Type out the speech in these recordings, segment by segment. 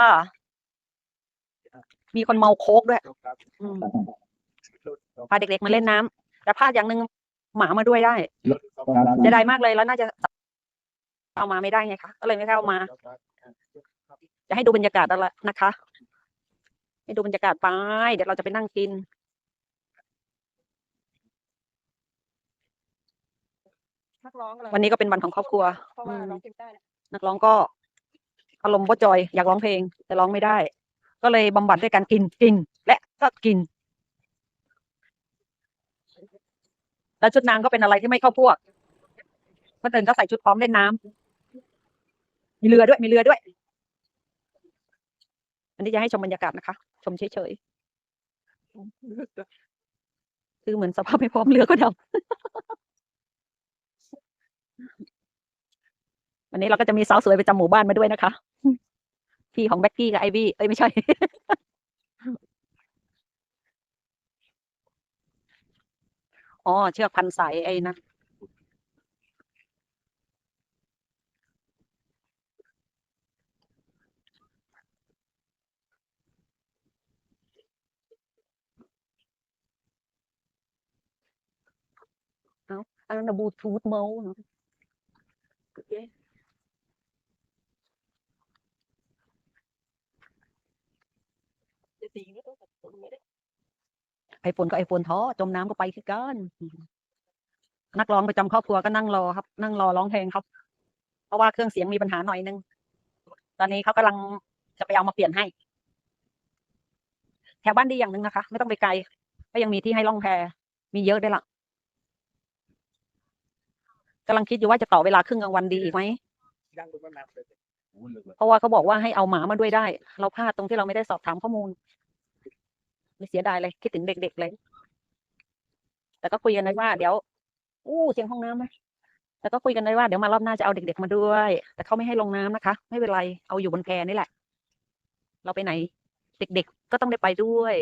อ่ามีคนเมาโคกด้วย อืมพาเด็กๆมาเล่นน้ำแต่พลาดอย่างหนึ่งหมามาด้วยได้จะได้มากเลยแล้วน่าจะเอามาไม่ได้ไงคะก็เลยไม่ได้เอามา จะให้ดูบรรยากาศแล้วล่ะนะคะ ให้ดูบรรยากาศไป เดี๋ยวเราจะไปนั่งกิน นักร้องอะไรวันนี้ก็เป็นวันของครอบครัวเพราะว่าอืมร้องเพลงได้นะนักร้องก็ อารมณ์บ่จอยอยากร้องเพลง แต่ร้องไม่ได้ ก็เลยบำบัดด้วยการกินกิน และก็กิน แล้วชุดนางก็เป็นอะไรที่ไม่เข้าพวกเมื่อตื่นก็ใส่ชุดพร้อมเล่นน้ำมีเรือด้วยมีเรือด้วย อันนี้จะให้ชมบรรยากาศนะคะ ชมเฉยๆคือเหมือนสภาพไม่พร้อมเรือก็ดำ วันนี้เราก็จะมีสาวสวยประจำหมู่บ้านมาด้วยนะคะ พี่ของแบ็กกี้กับไอวี่เอ้ยไม่ใช่ อ๋อ เชือกพันสายไอ้นะ เอาอันนั้นบลูทูธเมาส์เนอะ จะตีก็ต้องแบบไม่ได้ไอโฟนก็ไอโฟนท้อจมน้ำก็ไปคือกันนักร้องประจำครอบครัวก็นั่งรอครับ นั่งรอร้องเพลงครับ เพราะว่าเครื่องเสียงมีปัญหาหน่อยนึงตอนนี้เขากำลังจะไปเอามาเปลี่ยนให้ แถวบ้านดีอย่างหนึ่งนะคะ ไม่ต้องไปไกล ก็ยังมีที่ให้ล่องแพมีเยอะด้วยล่ะกำลังคิดอยู่ว่าจะต่อเวลาครึ่งกลางวันดีอีกไหมเพราะว่าเขาบอกว่าให้เอาหมามาด้วยได้ เราพลาดตรงที่เราไม่ได้สอบถามข้อมูล ไม่เสียดายเลยคิดถึงเด็กๆเลย แต่ก็คุยกันไว้ว่าเดี๋ยว อู้เสียงห้องน้ำไหมแต่ก็คุยกันไว้ว่าเดี๋ยวมารอบหน้าจะเอาเด็กๆมาด้วย แต่เขาไม่ให้ลงน้ำนะคะ ไม่เป็นไรเอาอยู่บนแพนี่แหละ เราไปไหน เด็กๆก็ต้องได้ไปด้วย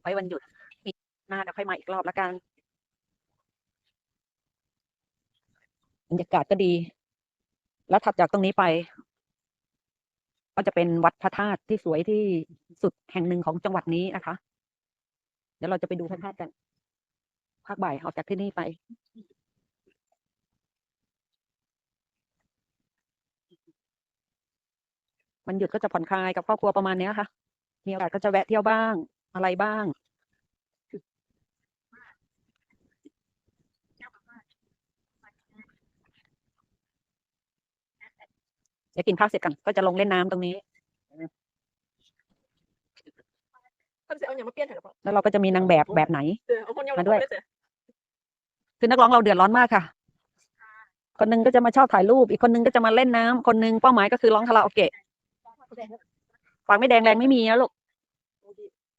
ไว้วันหยุดปีหน้าเดี๋ยวค่อยมาอีกรอบละกันบรรยากาศก็ดี แล้วถัดจากตรงนี้ไป ก็จะเป็นวัดพระธาตุที่สวยที่สุดแห่งหนึ่งของจังหวัดนี้นะคะ เดี๋ยวเราจะไปดูพระธาตุกันภาคบ่ายออกจากที่นี่ไป มันหยุดก็จะผ่อนคลายกับครอบครัวประมาณเนี้ยค่ะ มีโอกาสก็จะแวะเที่ยวบ้างอะไรบ้าง ดี๋ยวกินข้าวเสร็จกันก็จะลงเล่นน้ำตรงนี้เขาจะเอาอย่างมาเปลี่ยนให้หรือเปล่าแล้วเราก็จะมีนางแบบแบบไหนเออเอาคนเดียวมาด้วยเสือคือนักร้องเราเดือดร้อนมากค่ะ คนหนึงก็จะมาชอบถ่ายรูป อีกคนหนึงก็จะมาเล่นน้ำคนหนึงเป้าหมายก็คือร้องคาราโอเกะปากไม่แดงแรงไม่มีนะลูก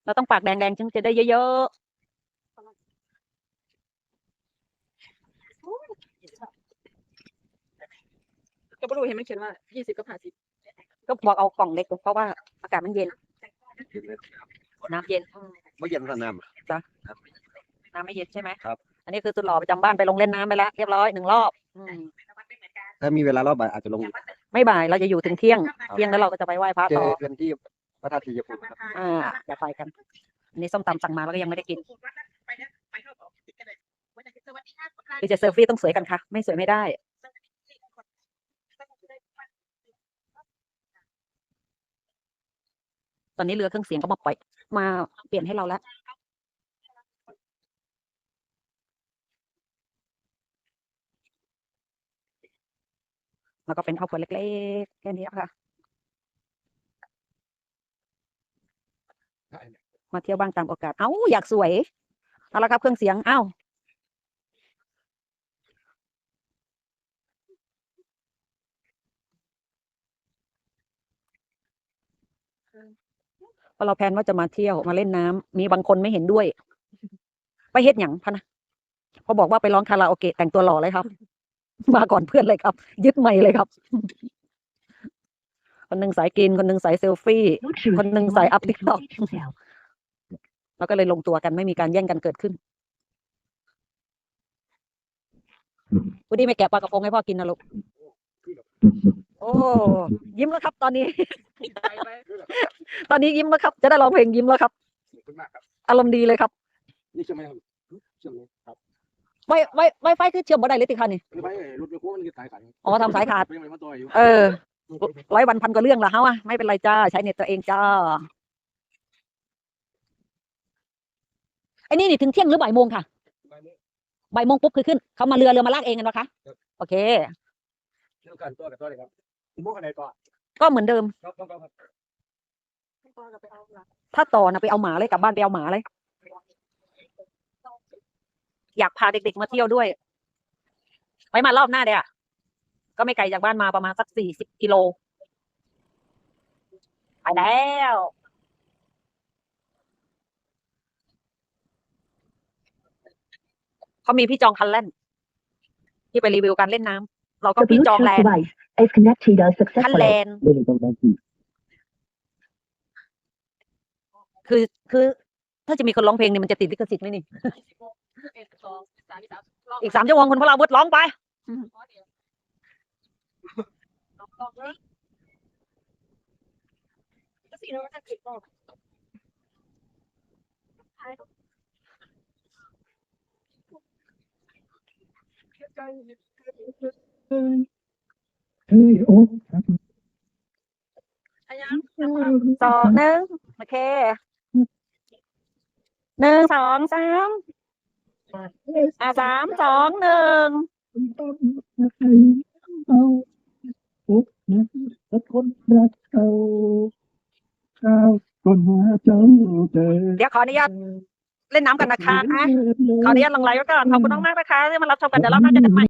เราต้องปากแดงแรงจึงจะได้เยอะ ก็ไม่รู้เห็นมันเขียนว่ายี่สิบกับห้าสิบๆก็บอกเอากล่องเล็กเพราะว่าอากาศมันเย็น น้ำเย็นอืมไม่เย็นขนาดนั้นน้ำไม่เย็นใช่ไหมครับ อันนี้คือสุดหล่อประจำบ้านไปลงเล่นน้ำไปแล้วเรียบร้อยหนึ่งรอบอืมถ้ามีเวลารอบบ่ายอาจจะลงอีกไม่บ่ายเราจะอยู่ถึงเที่ยง เที่ยงแล้วเราก็จะไปไหว้พระเจต่อ อกันที่พระธาตุทียภูมิครับ อ่าเดี๋ยวไปกันอันนี้ส้มตำสั่งมาแล้วก็ยังไม่ได้กินคือจะเซลฟี่ต้องสวยกันค่ะ ไม่สวยไม่ได้ ตอนนี้เรือเครื่องเสียงก็มาปล่อย มาเปลี่ยนให้เราแล้วแล้วก็เป็นครอบครัวเล็กๆแค่นี้ค่ะมาเที่ยวบ้างตามโอกาส เอ้า อยากสวย เอาละครับเครื่องเสียง เอ้า พอเราแพลนว่าจะมาเที่ยวมาเล่นน้ำมีบางคนไม่เห็นด้วย ไปเฮ็ดหยังพะนะพอบอกว่าไปร้องคาราโอเกะแต่งตัวหล่อเลยครับ มาก่อนเพื่อนเลยครับ ยึดไม่เลยครับ คนหนึ่งสายกิน คนหนึ่งสายเซลฟี่ คนหนึ่งสายอัพติ๊กต็อกแล้วก็เลยลงตัวกันไม่มีการแย่งกันเกิดขึ้นวูดดี้ไม่แกะปลากระพงให้พ่อกินนะลูก โอ้ ยิ้มแล้วครับตอนนี้ไปไป ตอนนี้ยิ้มแล้วครับ จะได้ร้องเพลงยิ้มแล้วครับขอบคุณมากครับอารมณ์ดีเลยครับ นี่ใช่ไหมครับใช่ไหมครับไวไวไวไฟคือเชื่อมบ่ได้เลยติค่ะนี่ไม่ไปรถไปโค้งมันคือสายขาดอ๋อทำสายขาดไม่ไม่มาต่อยอยู่เออร้อยวันพันก็เรื่องละเฮาอะไม่เป็นไรจ้า ใช้เน็ตตัวเองจ้าไอ้นี่นี่ถึงเที่ยงหรือบ่ายโมงค่ะบ่ายโมงปุ๊บคือขึ้น เขามาเรือเรือมาลากเองกันวะคะ โอเคเที่ยวกันตัวกับตัวเลยครับคุณพวกอะไรก่อน ก็เหมือนเดิม ครับต้องครับพ่อก็ไปเอาหลังถ้าต่อนะไปเอาหมาเลยกลับบ้านไปเอาหมาเลย อยากพาเด็กๆมาเที่ยวด้วยไปมารอบหน้าเดียวก็ไม่ไกลจากบ้านมาประมาณสักสี่สิบกิโลไปแล้วเขามีพี่จองคันเล่น ที่ไปรีวิวการเล่นน้ำ เราก็ The พี่จอง Bluetooth แลนด์ device is connected คันแล successfully. นด์เรื่องต้องการที่คือคือ ถ้าจะมีคนร้องเพลงนี่มันจะติดลิขสิทธิ์ไหมนี่เอ็ดสองสามสามลองอีกสามชั่วโมงคุณพลาวุฒิร้องไปขอ เดียวลองลองเลยก็สีน้ำมันจะติดก่อายังสองหนึ่งโอเคหนึ่งสองสามอะสามสองหนึ่งเอาโอ้นะรักคนรักเขาข้าวต้นหาเจ้าเจอเดี๋ยวขออนุญาตเล่นน้ำกันนะคะขออนุญาตลงไลน์ไว้ก่อนขอบคุณมากๆนะคะที่มารับชมกันเดี๋ยวรอบหน้าจอกันใหม่